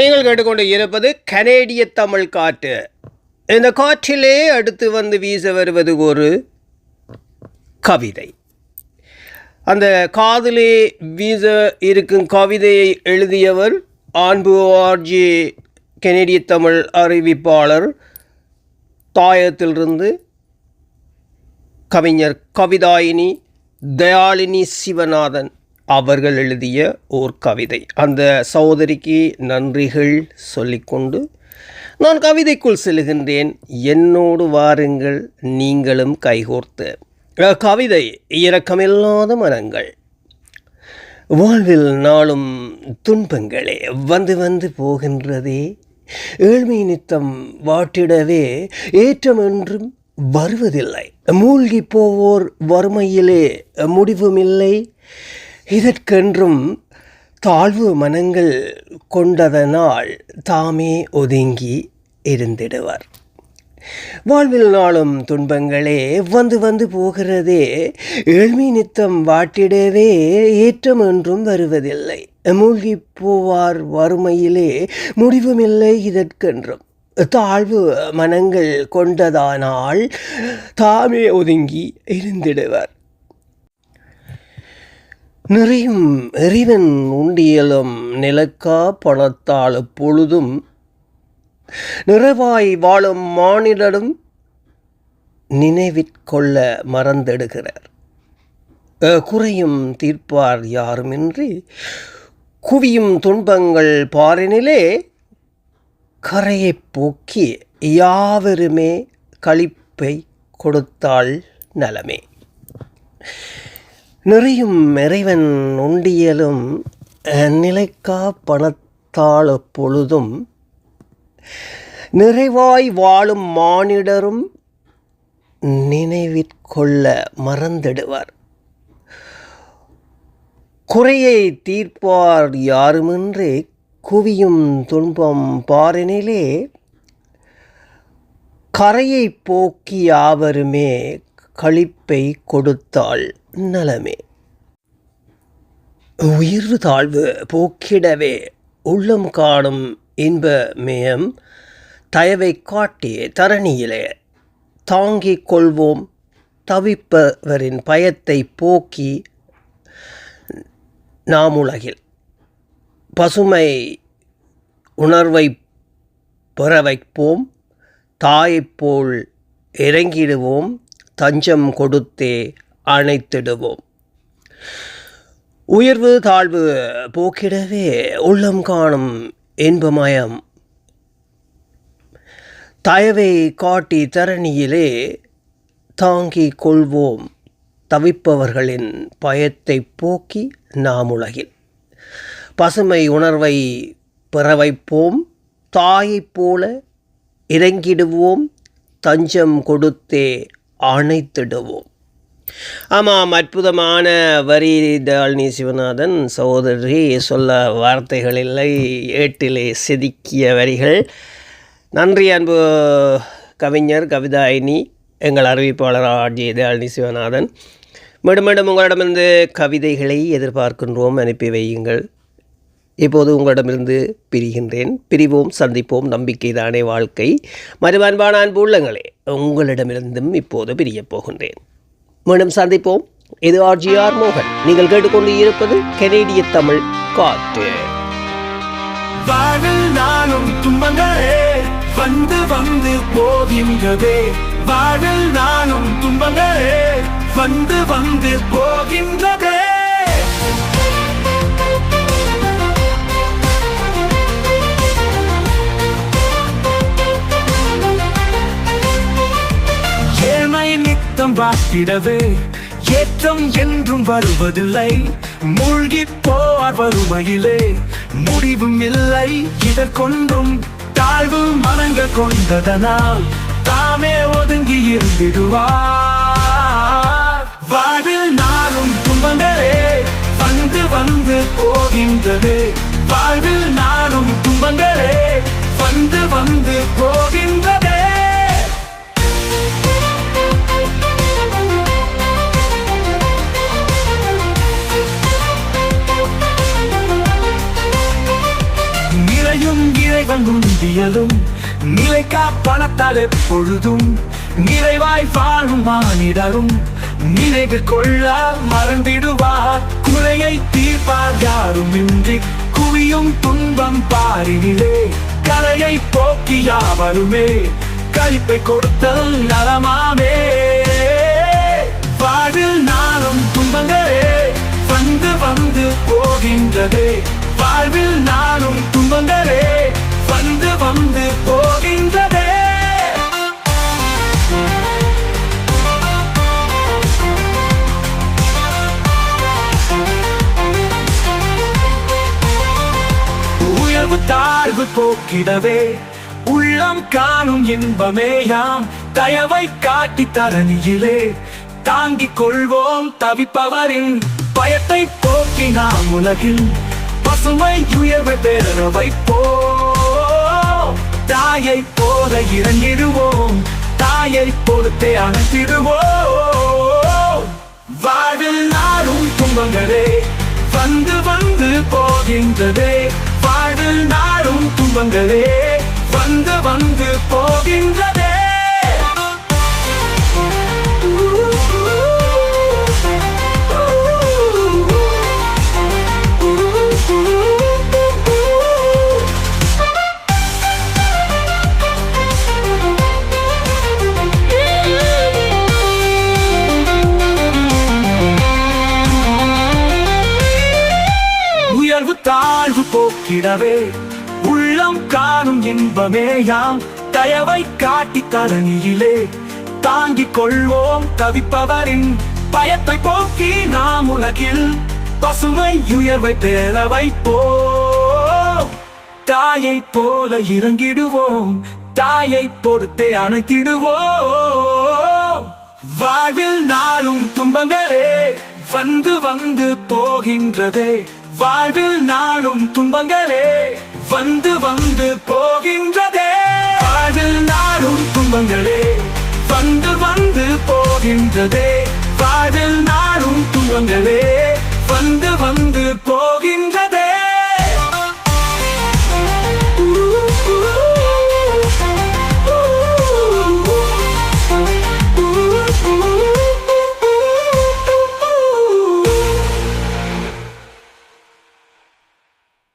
நீங்கள் கேட்டுக்கொண்டு இருப்பது கனேடிய தமிழ் காற்று. இந்த காற்றிலே அடுத்து வந்து வீச வருவது ஒரு கவிதை. அந்த காதலே வீச இருக்கும் கவிதையை எழுதியவர் ஆன்பு ஆர்ஜி கனேடிய தமிழ் அறிவிப்பாளர் தாயத்திலிருந்து கவிஞர் கவிதாயினி தயாளினி சிவநாதன். அவர்கள் எழுதிய ஓர் கவிதை. அந்த சகோதரிக்கு நன்றிகள் சொல்லிக்கொண்டு நான் கவிதைக்குள் செல்கின்றேன். என்னோடு வாருங்கள். நீங்களும் கைகோர்த்து. கவிதை இரக்கமில்லாத மனங்கள். வாழ்வில் நாளும் துன்பங்களே வந்து வந்து போகின்றதே. ஏழ்மை நித்தம் வாட்டிடவே. ஏற்றம் என்றும் வருவதில்லை. மூழ்கி போவோர் வறுமையிலே. முடிவுமில்லை. இதற்கென்றும் தாழ்வு மனங்கள் கொண்டதனால் தாமே ஒதுங்கி இருந்திடுவர். வாழ்வில் நாளும் துன்பங்களே வந்து வந்து போகிறதே ஏழ்மை நித்தம் வாட்டிடவே ஏற்றம் என்றும் வருவதில்லை. மூழ்கி போவார் வறுமையிலே முடிவுமில்லை இதற்கென்றும். தாழ்வு மனங்கள் கொண்டதானால் தாமே ஒதுங்கி இருந்திடுவர். நிறையும் எறிவன் உண்டியலும் நிலக்கா பணத்தால் பொழுதும் நிறைவாய் வாழும் மானிடரும் நினைவிற்கொள்ள மறந்திடுகிறார். குறையும் தீர்ப்பார் யாருமின்றி குவியும் துன்பங்கள் பாரினிலே கரையைப் போக்கி யாவருமே களிப்பை கொடுத்தாள் நலமே. நிறையும் இறைவன் உண்டியலும் நிலைக்கா பணத்தால் பொழுதும் நிறைவாய் வாழும் மானிடரும் நினைவிற்கொள்ள மறந்திடுவார். குறையை தீர்ப்பார் யாருமின்றி குவியும் துன்பம் பாரினிலே கரையை போக்கி யாவருமே களிப்பை கொடுத்தாள். நலமே. உயிர் தாழ்வு போக்கிடவே உள்ளம் காணும் இன்ப மேயம் தயவை காட்டி தரணியிலே தாங்கிக் கொள்வோம் தவிப்பவரின் பயத்தை போக்கி நாம் உலகில் பசுமை உணர்வை பெற வைப்போம் தாயைப் போல் இறங்கிடுவோம் தஞ்சம் கொடுத்தே அணைத்திடுவோம். உயர்வு தாழ்வு போக்கிடவே உள்ளம் காணும் இன்பமயம். தயவை காட்டி தரணியிலே தாங்கிக் கொள்வோம். தவிப்பவர்களின் பயத்தை போக்கி நாம் உலகில். பசுமை உணர்வை பிறவைப்போம். தாயைப் போல இறங்கிடுவோம். தஞ்சம் கொடுத்தே அணைத்திடுவோம். ஆமாம் அற்புதமான வரி தாழ்னி சிவநாதன். சகோதரி சொல்ல வார்த்தைகள் இல்லை. ஏட்டிலே செதுக்கிய வரிகள். நன்றி அன்பு கவிஞர் கவிதாயினி எங்கள் அறிவிப்பாளர் ஆர்ஜி தாழ்னி சிவநாதன். மீண்டும் மீண்டும் உங்களிடமிருந்து கவிதைகளை எதிர்பார்க்கின்றோம். அனுப்பி வையுங்கள். இப்போது உங்களிடமிருந்து பிரிகின்றேன். பிரிவோம் சந்திப்போம். நம்பிக்கை தானே வாழ்க்கை. மறு அன்பு உள்ளங்களே உங்களிடமிருந்தும் இப்போது பிரியப் போகின்றேன். மீண்டும் சந்திப்போம். இது ஆர்ஜிஆர் மோகன். நீங்கள் கேட்டுக்கொண்டு இருப்பது கெனேடிய தமிழ் காற்று. வாழ்வில் நானும் துன்பங்களே வந்து வந்து போகின்றதே. வாழல் நானும் துன்பங்களே வந்து வந்து போகின்றதே. நித்தம் வாட்டிடவே. ஏற்றம் என்றும் வருவதில்லை. மூழ்கி போவார் வறுமையிலே. முடிவும் இல்லை. இதற்கொன்றும் தாழ்வு மனங்க கொண்டதனால் தாமே ஒதுங்கி இருந்திடுவார். வாழ்வில் நாளும் துன்பங்களே வந்து வந்து போகின்றது. வாழ்வில் நாளும் துன்பங்களே வந்து வந்து போ இறைவன் நிலைக்கா பணத்தால் எப்பொழுதும் நிறைவாய் வாழும் மானிடரும் நினைவு கொள்ள மறந்திடுவார். குறையை தீர்ப்பார் யாரும் இன்றி குவியும் துன்பம் பாரினிலே. கரையை போக்கி யாவருமே. கழிப்பை கொடுத்தல் நலமாமே. வாழ்வில் நாளும் துன்பங்களே. வந்து வந்து போகின்றதே. வாழ்வில் நாளும் துன்பங்களே. வந்து வந்து போகின்றதே. உயர்வு தாழ்வு போக்கிடவே உள்ளம் காணும் இன்பமேயாம். தயவை காட்டி தரணியிலே தாங்கிக் கொள்வோம் தவிப்பவரின் பயத்தை போக்கி நாம் உலகில். பசுமை உயர்வை பெற வைப்போம் தாயை போல இறங்கிடுவோம். தாயை பொறுத்தே அணைத்திடுவோம். வாழ்வில் நாடும் துன்பங்களே வந்து வந்து போகின்றதே. வாழ்வில் நாடும் துன்பங்களே வந்து வந்து போகின்றதே. போக்கிடவே உள்ளம் காணும் இன்பமேயாம் தயவை காட்டி தரணியிலே தாங்கிக் கொள்வோம் தவிப்பவரின் பயத்தை போக்கி நாம் உலகில் பசுமை உயர்வை பெற வைப்போம். தாயை போல இறங்கிடுவோம் தாயை பொறுத்தே அணைத்திடுவோம். வாழ்வில் நாளும் துன்பங்களே வந்து வந்து போகின்றதே. வாழ்வில் நாளும் துன்பங்களே வந்து வந்து போகின்றதே. வாழ்வில் நாளும் துன்பங்களே வந்து வந்து போகின்றதே. வாழ்வில் நாளும் துன்பங்களே வந்து வந்து போ